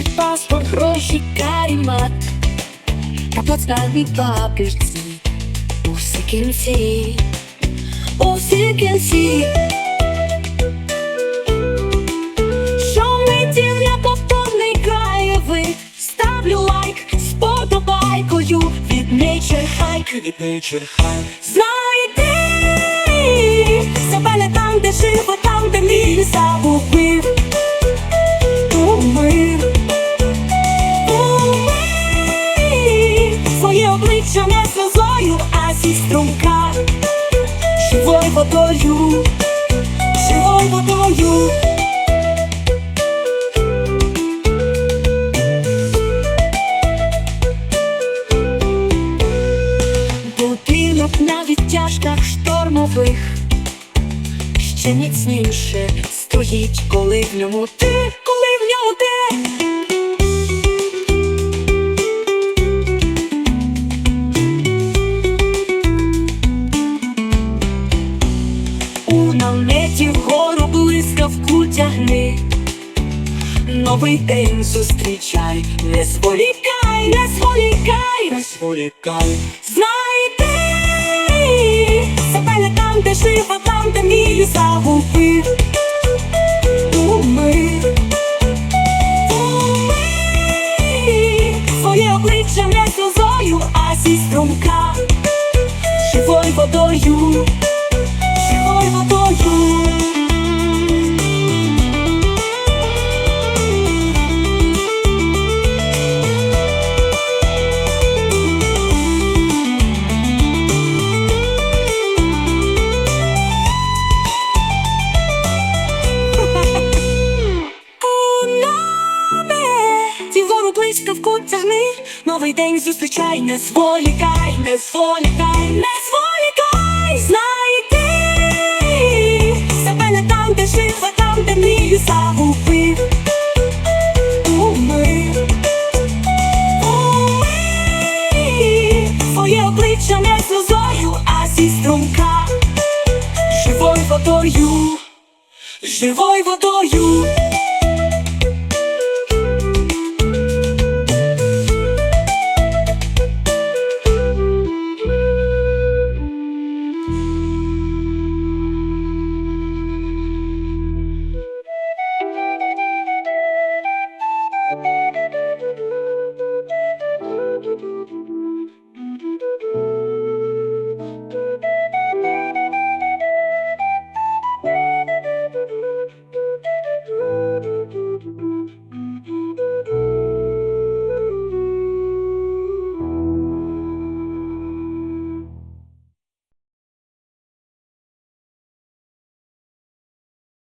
Мій паспорт, гроші карімат, та плацкарні папірці, усі кінці, усі кінці. Що митів неповторний краєвид, ставлю лайк з від Nature Hike, від Nature Знайди себе не там, де жив, живо, там, де мій забув. Обличчя не сльозою, а зі струмка. Живою водою Живою водою. Будинок на відтяжках штормових. Ще міцніше стоїть, коли в ньому ти, коли в ньому ти наметі вгору блискавку тягни. Новий день зустрічай, не зволікай, не зволікай, не Полікай Знайди себе не там, де жив, а там, де мій загубив Умий Умий Своє обличчя не сльозою, а зі струмка. Живою водою тягни Новий день зустрічай, не зволікай, не зволікай, не зволікай. Знайди себе не там, де жив, а там, де мрію загубив Умий Умий Своє обличчя не сльозою, а зі струмка. Живою водою. Живою водою